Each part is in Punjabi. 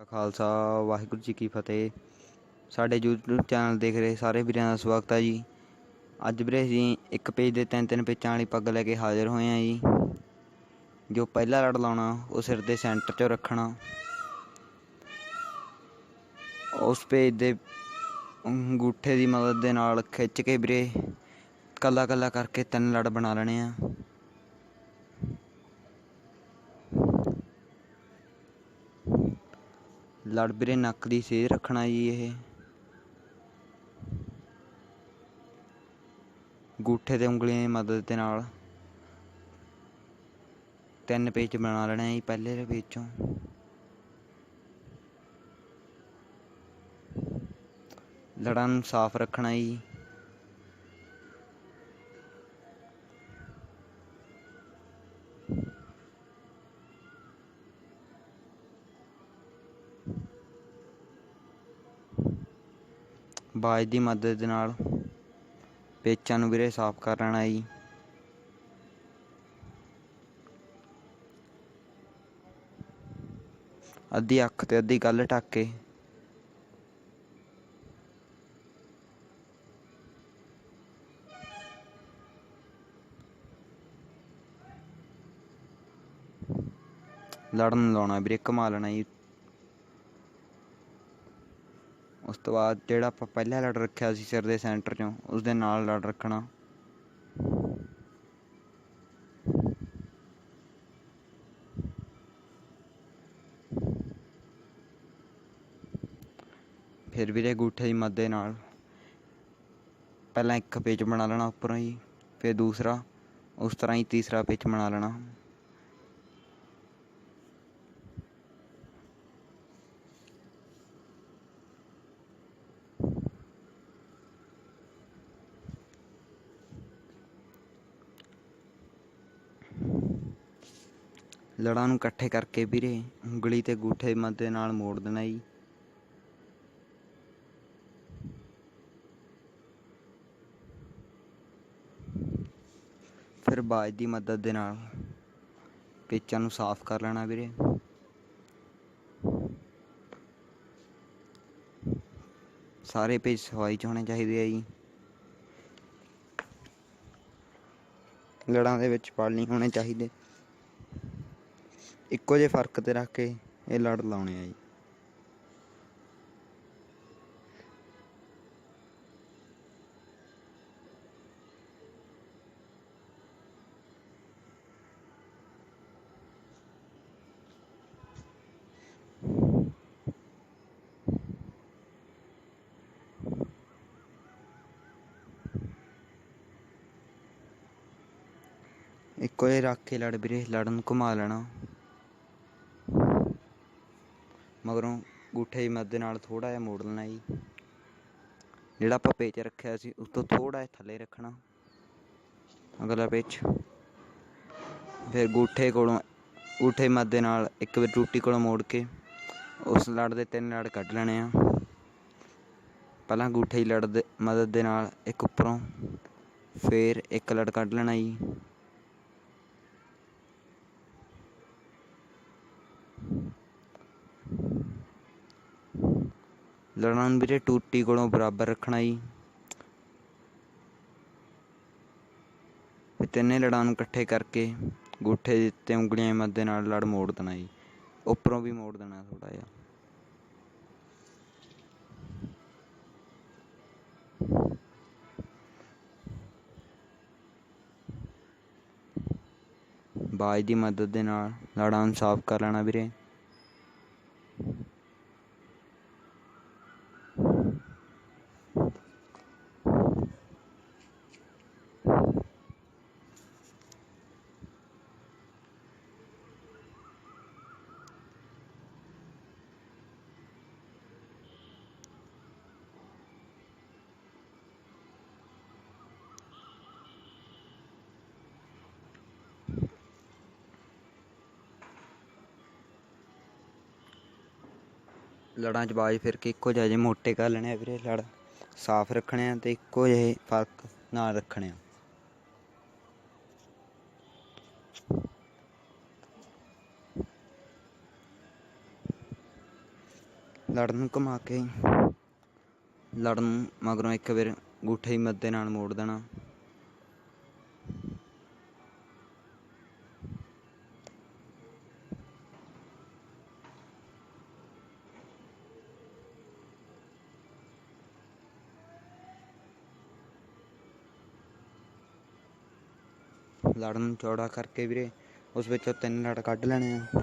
ਖਾਲਸਾ, ਵਾਹਿਗੁਰੂ ਜੀ ਕੀ ਫਤਿਹ। ਸਾਡੇ YouTube ਚੈਨਲ ਦੇਖ ਰਹੇ ਸਾਰੇ ਵੀਰਾਂ ਦਾ ਸਵਾਗਤ ਹੈ ਜੀ। ਅੱਜ ਵੀਰੇ ਅਸੀਂ ਇੱਕ ਪੇਜ ਦੇ ਤਿੰਨ ਤਿੰਨ ਪੇਚਾਂ ਵਾਲੀ ਪੱਗ ਲੈ ਕੇ ਹਾਜ਼ਰ ਹੋਏ ਹਾਂ ਜੀ। ਜੋ ਪਹਿਲਾ ਲੜ ਲਾਉਣਾ, ਉਹ ਸਿਰ ਦੇ ਸੈਂਟਰ 'ਚ ਰੱਖਣਾ। ਉਸ ਪੇਜ ਦੇ ਅੰਗੂਠੇ ਦੀ ਮਦਦ ਦੇ ਨਾਲ ਖਿੱਚ ਕੇ ਵੀਰੇ ਕੱਲਾ ਕੱਲਾ ਕਰਕੇ ਤਿੰਨ ਲੜ ਬਣਾ ਲੈਣੇ ਆ। ਲੜ ਵੀਰੇ ਨੱਕ ਦੀ ਸੇਧ ਰੱਖਣਾ ਜੀ ਇਹ। ਗੂਠੇ ਤੇ ਉਂਗਲੀਆਂ ਦੀ ਮਦਦ ਦੇ ਨਾਲ। ਤਿੰਨ ਪੇਚ ਬਣਾ ਲੈਣਾ ਜੀ ਪਹਿਲੇ ਦੇ ਪੇਜ ਚੋਂ ਲੜਾਂ ਨੂੰ ਸਾਫ਼ ਰੱਖਣਾ ਜੀ। ਬਾਜ ਦੀ ਮਦਦ ਦੇ ਨਾਲ ਪੇਚਾਂ ਨੂੰ ਵੀਰੇ ਸਾਫ਼ ਕਰ ਲੈਣਾ ਜੀ। ਅੱਧੀ ਅੱਖ ਤੇ ਅੱਧੀ ਗੱਲ ਢੱਕ ਕੇ। ਲੜਨ ਲਾਉਣਾ ਵੀਰੇ, ਘੁਮਾ ਲੈਣਾ ਜੀ। ਉਸ ਤੋਂ ਬਾਅਦ ਜਿਹੜਾ ਆਪਾਂ ਪਹਿਲਾਂ ਲੜ ਰੱਖਿਆ ਸੀ ਸਿਰ ਦੇ ਸੈਂਟਰ 'ਚੋਂ ਉਸ ਦੇ ਨਾਲ ਲੜ ਰੱਖਣਾ। ਫਿਰ ਵੀਰੇ ਅੰਗੂਠੇ ਦੀ ਮਦਦ ਨਾਲ। ਪਹਿਲਾਂ ਇੱਕ ਪੇਚ ਬਣਾ ਲੈਣਾ ਉੱਪਰੋਂ ਹੀ, ਫਿਰ ਦੂਸਰਾ, ਉਸ ਤਰ੍ਹਾਂ ਹੀ ਤੀਸਰਾ ਪੇਚ ਬਣਾ ਲੈਣਾ। ਲੜਾਂ ਨੂੰ ਇਕੱਠੇ ਕਰਕੇ ਵੀਰੇ, ਉਂਗਲੀ ਤੇ ਗੂਠੇ ਮੱਦੇ ਨਾਲ ਮੋੜ ਦੇਣਾ ਜੀ। ਫਿਰ ਬਾਜ ਦੀ ਮਦਦ ਦੇ ਨਾਲ ਪੇਚਾਂ ਨੂੰ ਸਾਫ਼ ਕਰ ਲੈਣਾ ਵੀਰੇ। ਸਾਰੇ ਪੇਚ ਸਫ਼ਾਈ ਚ ਹੋਣੇ ਚਾਹੀਦੇ ਆ ਜੀ। ਲੜਾਂ ਦੇ ਵਿੱਚ ਪਾਲ ਨਹੀਂ ਹੋਣੇ ਚਾਹੀਦੇ। ਇੱਕੋ ਜਿਹੇ ਫ਼ਰਕ ਤੇ ਰੱਖ ਕੇ ਇਹ ਲੜ ਲਾਉਣੇ ਆ ਜੀ। ਇੱਕੋ ਜਿਹੇ ਰੱਖ ਕੇ ਲੜ ਵੀਰੇ, ਲੜਨ ਘੁਮਾ ਲੈਣਾ। ਮਗਰੋਂ ਗੂਠੇ ਦੀ ਮਦਦ ਨਾਲ ਥੋੜਾ ਜਿਹਾ ਮੋੜ ਲੈਣਾ ਜੀ। ਜਿਹੜਾ ਆਪਾਂ ਪੇਚ ਰੱਖਿਆ ਸੀ, ਉਸ ਤੋਂ ਥੋੜਾ ਜਿਹਾ ਥੱਲੇ ਰੱਖਣਾ। ਅਗਲਾ ਪੇਚ। ਫਿਰ ਗੂਠੇ ਕੋਲੋਂ, ਗੂਠੇ ਦੀ ਮਦਦ ਨਾਲ ਇੱਕ ਵਾਰ ਟੂਟੀ ਕੋਲੋਂ ਮੋੜ ਕੇ ਉਸ ਲੜ ਦੇ ਤਿੰਨ ਲੜ ਕੱਢ ਲੈਣੇ ਆ। ਪਹਿਲਾਂ ਗੂਠੇ ਦੀ ਲੜ ਦੇ ਮਦਦ ਦੇ ਨਾਲ ਇੱਕ ਉੱਪਰੋਂ, ਫਿਰ ਇੱਕ ਲੜ ਕੱਢ ਲੈਣਾ ਜੀ। ਲੜਾਂ ਨੂੰ ਵੀਰੇ ਟੂਟੀ ਕੋਲੋਂ ਬਰਾਬਰ ਰੱਖਣਾ ਜੀ। ਤਿੰਨੇ ਲੜਾਂ ਨੂੰ ਇਕੱਠੇ ਕਰਕੇ ਗੂਠੇ ਦਿੱਤੇ ਉਂਗਲੀਆਂ ਦੀ ਮਦਦ ਨਾਲ ਲੜ ਮੋੜ ਦੇਣਾ ਜੀ। ਉੱਪਰੋਂ ਵੀ ਮੋੜ ਦੇਣਾ ਥੋੜਾ ਜਿਹਾ। ਬਾਜ ਦੀ ਮਦਦ ਦੇ ਨਾਲ ਲੜਾਂ ਨੂੰ ਸਾਫ਼ ਕਰ ਲੈਣਾ ਵੀਰੇ। ਲੜਾਂ 'ਚ ਬਾਜ ਫਿਰ ਕੇ ਇੱਕੋ ਜਿਹੇ ਮੋਟੇ ਕਰ ਲੈਣੇ ਆ ਵੀਰੇ, ਲੜ ਸਾਫ਼ ਰੱਖਣੇ ਆ ਤੇ ਇੱਕੋ ਜਿਹੇ ਫ਼ਰਕ ਨਾਲ ਰੱਖਣੇ ਆ। ਲੜ ਨੂੰ ਘੁਮਾ ਕੇ ਲੜ ਨੂੰ ਮਗਰੋਂ ਇੱਕ ਵਾਰ ਗੂਠੇ ਦੀ ਮਦਦ ਨਾਲ ਮੋੜ ਦੇਣਾ। ਲੜਨ ਨੂੰ ਚੌੜਾ ਕਰਕੇ ਵੀਰੇ ਉਸ ਵਿੱਚੋਂ ਤਿੰਨ ਲੜ ਕੱਢ ਲੈਣੇ ਆ।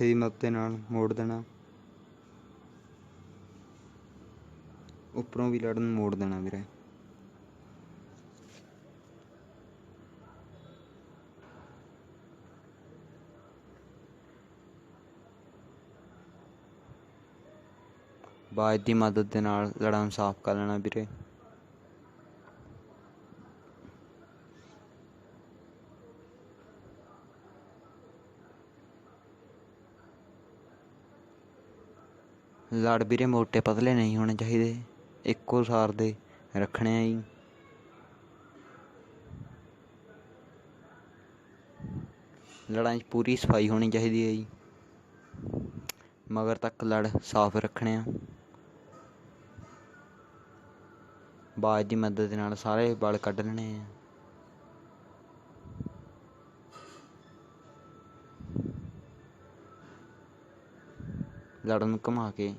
ਲੜਾਂ ਦੀ ਮਦਦ ਨਾਲ, ਮੋੜ ਦੇਣਾ। ਉੱਪਰੋਂ ਵੀ ਲੜ ਮੋੜ ਦੇਣਾ ਵੀਰੇ। ਬਾਜ ਦੀ ਮਦਦ ਦੇ ਨਾਲ ਲੜਾਂ ਨੂੰ ਸਾਫ਼ ਕਰ ਲੈਣਾ ਵੀਰੇ। ਲੜ ਵੀਰੇ ਮੋਟੇ ਪਤਲੇ ਨਹੀਂ ਹੋਣੇ ਚਾਹੀਦੇ। ਇੱਕੋ ਸਾਰ ਦੇ ਰੱਖਣੇ ਆ ਜੀ। ਲੜਾਂ 'ਚ ਪੂਰੀ ਸਫ਼ਾਈ ਹੋਣੀ ਚਾਹੀਦੀ ਹੈ ਜੀ। ਮਗਰ ਤੱਕ ਲੜ ਸਾਫ਼ ਰੱਖਣੇ ਆ। ਬਾਜ ਦੀ ਮਦਦ ਦੇ ਨਾਲ ਸਾਰੇ ਬਲ ਕੱਢ ਲੈਣੇ ਆ। ਲੜ ਨੂੰ ਘੁਮਾ ਕੇ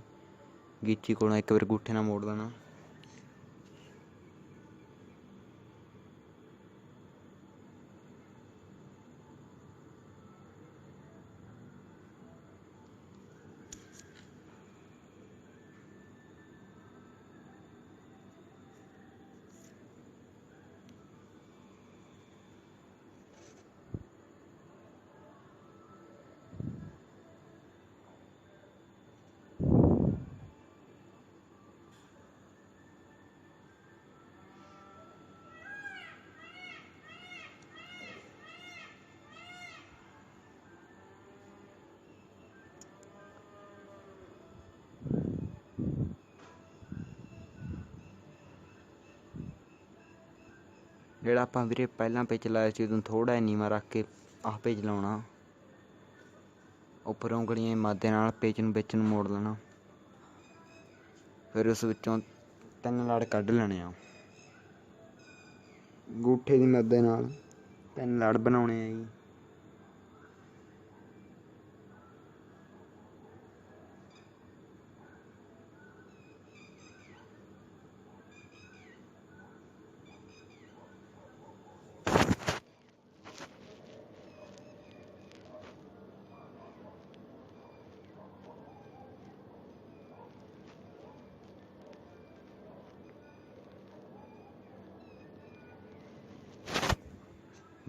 ਗੀਚੀ ਕੋਲੋਂ ਇੱਕ ਵਾਰ ਗੂਠੇ ਨਾਲ ਮੋੜ ਦੇਣਾ। ਜਿਹੜਾ ਆਪਾਂ ਵੀਰੇ ਪਹਿਲਾਂ ਪਿੱਚ ਲਾਇਆ ਸੀ, ਉਦੋਂ ਥੋੜਾ ਨੀਵਾਂ ਰੱਖ ਕੇ ਆਹ ਪੇਜ ਲਾਉਣਾ। ਉੱਪਰੋਂ ਉਂਗਲੀਆਂ ਮਾਦੇ ਨਾਲ ਪੇਜ ਨੂੰ ਵਿੱਚ ਨੂੰ ਮੋੜ ਲੈਣਾ। ਫਿਰ ਉਸ ਵਿੱਚੋਂ ਤਿੰਨ ਲੜ ਕੱਢ ਲੈਣੇ ਆ। ਗੂਠੇ ਦੀ ਮਦਦ ਨਾਲ ਤਿੰਨ ਲੜ ਬਣਾਉਣੇ ਆ ਜੀ।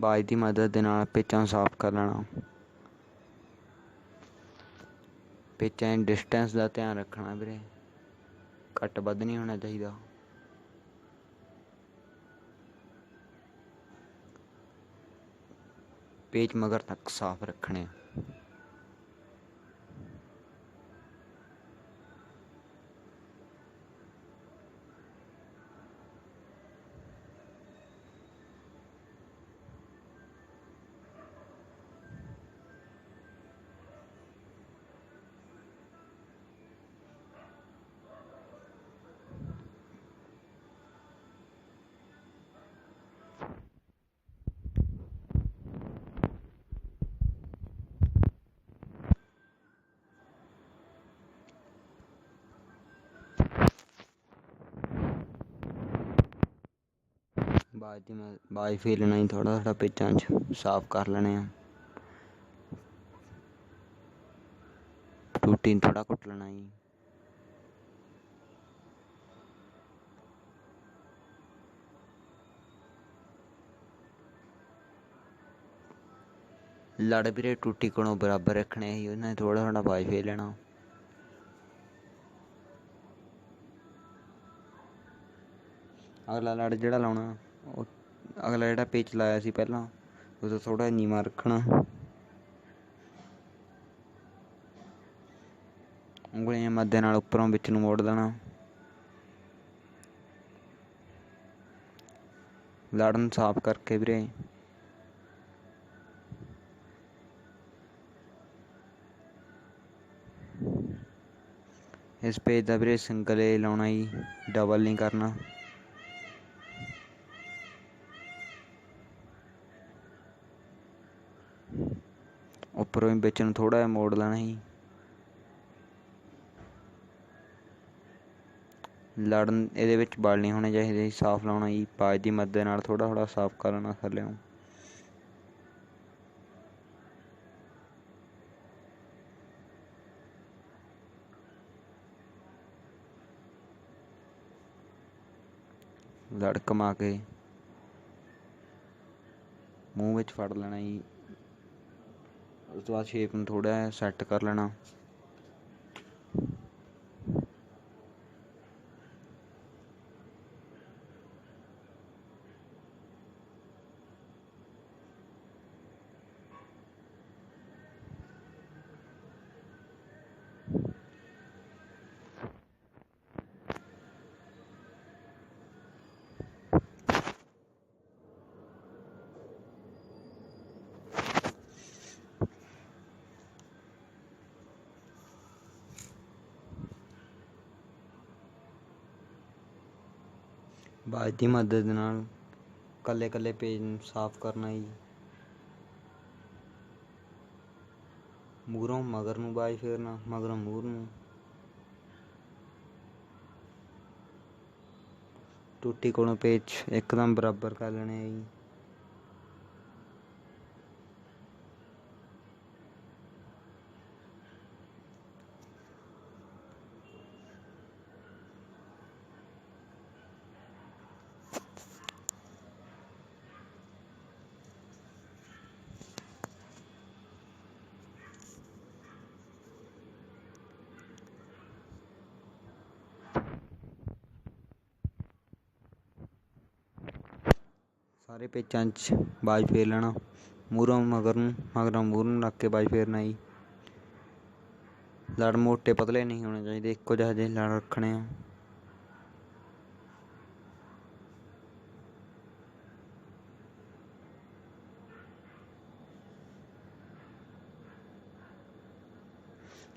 ਬਾਜ ਦੀ ਮਦਦ ਦੇ ਨਾਲ ਪੇਚਾਂ ਨੂੰ ਸਾਫ਼ ਕਰ ਲੈਣਾ। ਪੇਚਾਂ ਦੀ ਡਿਸਟੈਂਸ ਦਾ ਧਿਆਨ ਰੱਖਣਾ ਵੀਰੇ। ਘੱਟ ਵੱਧ ਨਹੀਂ ਹੋਣਾ ਚਾਹੀਦਾ। ਪੇਚ ਮਗਰ ਤੱਕ ਸਾਫ਼ ਰੱਖਣੇ। ਬਾਜ ਦੀ ਮ- ਬਾਜ ਫੇਲਣਾ ਹੀ ਥੋੜਾ ਥੋੜਾ ਪੇਚਾਂ 'ਚ, ਸਾਫ਼ ਕਰ ਲੈਣੇ ਆ। ਟੂਟੀ ਨੂੰ ਥੋੜਾ ਕੁੱਟ ਲੈਣਾ ਜੀ ਲੜ ਵੀਰੇ ਟੂਟੀ ਕੋਲੋਂ ਬਰਾਬਰ ਰੱਖਣੇ ਸੀ, ਉਹਨਾਂ ਨੇ ਥੋੜਾ ਥੋੜਾ ਬਾਜ ਫੇਰ ਲੈਣਾ। ਅਗਲਾ ਲੜ ਜਿਹੜਾ ਲਾਉਣਾ। ਉਹ ਅਗਲਾ ਜਿਹੜਾ ਪੇਚ ਲਾਇਆ ਸੀ ਪਹਿਲਾਂ, ਉਹ ਤੋਂ ਥੋੜਾ ਨੀਵਾਂ ਰੱਖਣਾ। ਉਂਗਲੀਆਂ ਮੱਦੇ ਨਾਲ ਉੱਪਰੋਂ ਵਿੱਚ ਨੂੰ ਮੋੜ ਦੇਣਾ। ਲੜਨ ਸਾਫ਼ ਕਰਕੇ ਵੀਰੇ। ਇਸ ਪੇਜ ਦਾ ਵੀਰੇ ਸਿੰਗਲ ਏ ਲਾਉਣਾ ਜੀ ਡਬਲ ਨਹੀਂ ਕਰਨਾ। ਉੱਪਰੋਂ ਹੀ ਵਿੱਚ ਨੂੰ ਥੋੜਾ ਜਿਹਾ ਮੋੜ ਲੈਣਾ ਸੀ। ਲੜਨ, ਇਹਦੇ ਵਿੱਚ ਵਲ ਨਹੀਂ ਹੋਣੇ ਚਾਹੀਦੇ। ਸਾਫ਼ ਲਾਉਣਾ ਜੀ ਪਾਜ ਦੀ ਮਦਦ ਨਾਲ ਥੋੜਾ ਥੋੜਾ ਸਾਫ਼ ਕਰ ਲੈਣਾ ਥੱਲੇੋਂ ਲੜ ਕਮਾ ਕੇ ਮੂੰਹ ਵਿੱਚ ਫੜ ਲੈਣਾ ਜੀ। ਉਸ ਤੋਂ ਬਾਅਦ ਸ਼ੇਪ ਨੂੰ ਥੋੜ੍ਹਾ ਜਿਹਾ ਸੈੱਟ ਕਰ ਲੈਣਾ। ਬਾਜ ਦੀ ਮਦਦ ਨਾਲ ਕੱਲੇ ਕੱਲੇ ਪੇਜ ਨੂੰ ਸਾਫ਼ ਕਰਨਾ ਜੀ। ਮੂਹਰੋਂ ਮਗਰ ਨੂੰ ਬਾਜ ਫੇਰਨਾ, ਮਗਰੋਂ ਮੂਰ ਨੂੰ। ਟੁੱਟੀ ਕੋਲੋਂ ਪੇਜ ਇੱਕਦਮ ਬਰਾਬਰ ਕਰ ਲੈਣੇ ਆ ਜੀ। ਸਾਰੇ ਪੇਚਾਂ 'ਚ ਬਾਜ ਫੇਰ ਲੈਣਾ ਮੂਹਰੋਂ ਮਗਰ ਨੂੰ ਮਗਰੋਂ ਮੂਹਰ ਨੂੰ ਰੱਖ ਕੇ ਬਾਜ ਫੇਰਨਾ ਜੀ ਲੜ ਮੋਟੇ ਪਤਲੇ ਨਹੀਂ ਹੋਣੇ ਚਾਹੀਦੇ ਇੱਕੋ ਜਿਹੇ ਜਿਹੇ ਲੜ ਰੱਖਣੇ ਆ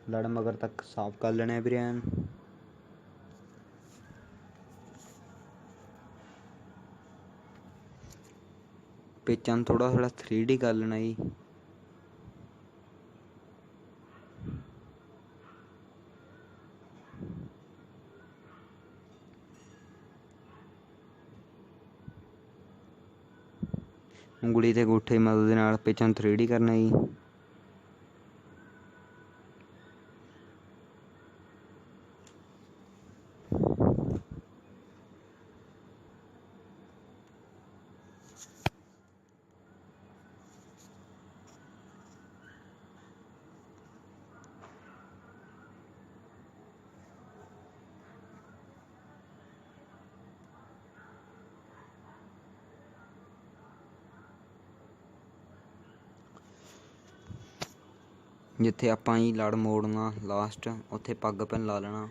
ਲੜ ਮਗਰ ਤੱਕ ਸਾਫ਼ ਕਰ ਲੈਣੇ ਆ ਵੀਰੇ ਐਨ ਪੇਚਾਂ ਨੂੰ ਥੋੜਾ ਥੋੜਾ 3D ਕਰ ਲੈਣਾ ਜੀ। ਉਂਗਲੀ ਤੇ ਅੰਗੂਠੇ ਦੀ ਮਦਦ ਦੇ ਨਾਲ ਪੇਚਾਂ ਨੂੰ 3D ਕਰਨਾ ਜੀ। ਜਿੱਥੇ ਆਪਾਂ ਜੀ ਲੜ ਮੋੜਨਾ ਲਾਸਟ ਉੱਥੇ ਪੱਗ ਪੈਨ ਲਾ ਲੈਣਾ।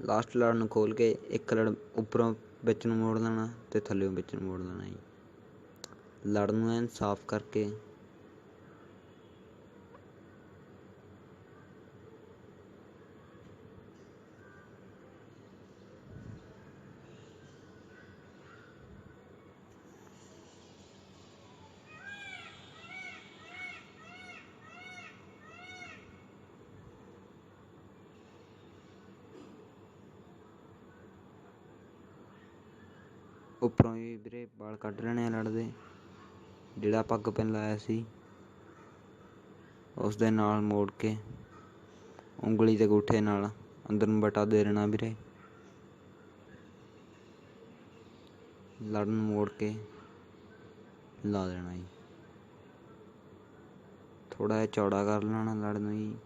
ਲਾਸਟ ਲੜ ਨੂੰ ਖੋਲ ਕੇ ਇੱਕ ਲੜ ਉੱਪਰੋਂ ਵਿੱਚ ਨੂੰ ਮੋੜ ਲੈਣਾ ਤੇ ਥੱਲੇੋਂ ਵਿੱਚ ਨੂੰ ਮੋੜ ਲੈਣਾ ਜੀ। ਲੜ ਨੂੰ ਐਨ ਸਾਫ਼ ਕਰਕੇ ਉੱਪਰੋਂ ਵੀ ਵੀਰੇ ਵਾਲ ਕੱਢ ਲੈਣੇ ਆ ਲੜਦੇ ਜਿਹੜਾ ਪੱਗ ਪੈਨ ਲਾਇਆ ਸੀ ਉਸ ਦੇ ਨਾਲ ਮੋੜ ਕੇ ਉਂਗਲੀ ਤੇ ਗੂਠੇ ਨਾਲ ਅੰਦਰ ਨੂੰ ਬਟਾ ਦੇ ਦੇਣਾ ਵੀਰੇ। ਲੜਨ ਮੋੜ ਕੇ ਲਾ ਦੇਣਾ ਜੀ। ਥੋੜਾ ਜਿਹਾ ਚੌੜਾ ਕਰ ਲੈਣਾ ਲੜਨ ਨੂੰ ਜੀ।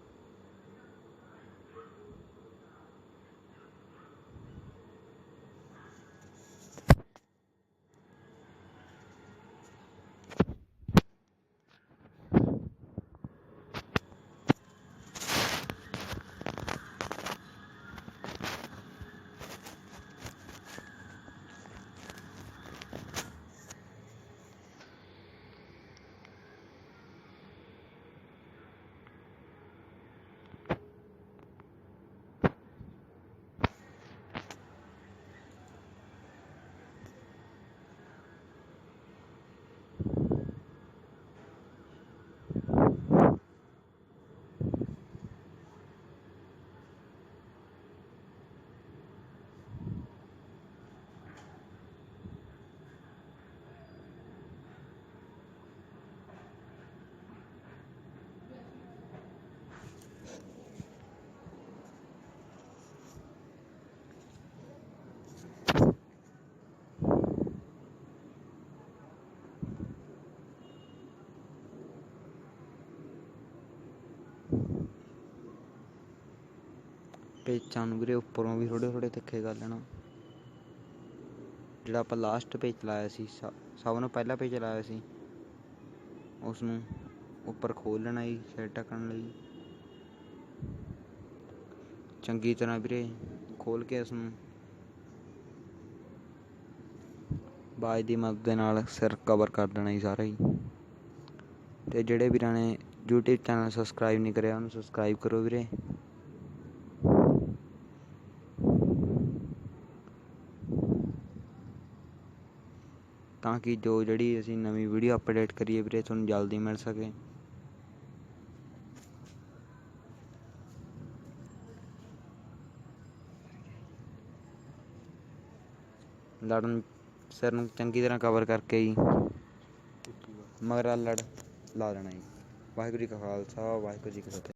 ਪੇਚਾਂ ਨੂੰ ਵੀਰੇ ਉੱਪਰੋਂ ਵੀ ਥੋੜੇ ਥੋੜੇ ਤਿੱਖੇ ਕਰ ਲੈਣਾ। ਜਿਹੜਾ ਆਪਾਂ ਲਾਸਟ ਪੇਜ ਲਾਇਆ ਸੀ, ਸ- ਸਭ ਨੂੰ ਪਹਿਲਾ ਪੇਜ ਲਾਇਆ ਸੀ ਉਸ ਨੂੰ ਉੱਪਰ ਖੋਲ ਲੈਣਾ ਜੀ, ਸਿਰ ਢੱਕਣ ਲਈ। ਚੰਗੀ ਤਰ੍ਹਾਂ ਵੀਰੇ ਖੋਲ ਕੇ ਉਸ ਨੂੰ ਬਾਜ ਦੀ ਮਦਦ ਦੇ ਨਾਲ ਸਿਰ ਕਵਰ ਕਰ ਦੇਣਾ ਜੀ ਸਾਰਾ ਹੀ ਤੇ ਜਿਹੜੇ ਵੀਰਾਂ ਨੇ YouTube ਚੈਨਲ ਸਬਸਕ੍ਰਾਈਬ ਨਹੀਂ ਕਰਿਆ, ਉਹਨੂੰ ਸਬਸਕ੍ਰਾਈਬ ਕਰੋ ਵੀਰੇ। ਤਾਂ ਕਿ ਜੋ ਜਿਹੜੀ ਅਸੀਂ ਨਵੀਂ ਵੀਡੀਓ ਅਪਡੇਟ ਕਰੀਏ ਵੀਰੇ ਤੁਹਾਨੂੰ ਜਲਦੀ ਮਿਲ ਸਕੇ ਲੜਨ ਸਿਰ ਨੂੰ ਚੰਗੀ ਤਰ੍ਹਾਂ ਕਵਰ ਕਰਕੇ ਜੀ ਮਗਰ ਲੜ ਲਾ ਦੇਣਾ ਜੀ ਵਾਹਿਗੁਰੂ ਜੀ ਕਾ ਖਾਲਸਾ ਵਾਹਿਗੁਰੂ ਜੀ ਕੀ ਫਤਿਹ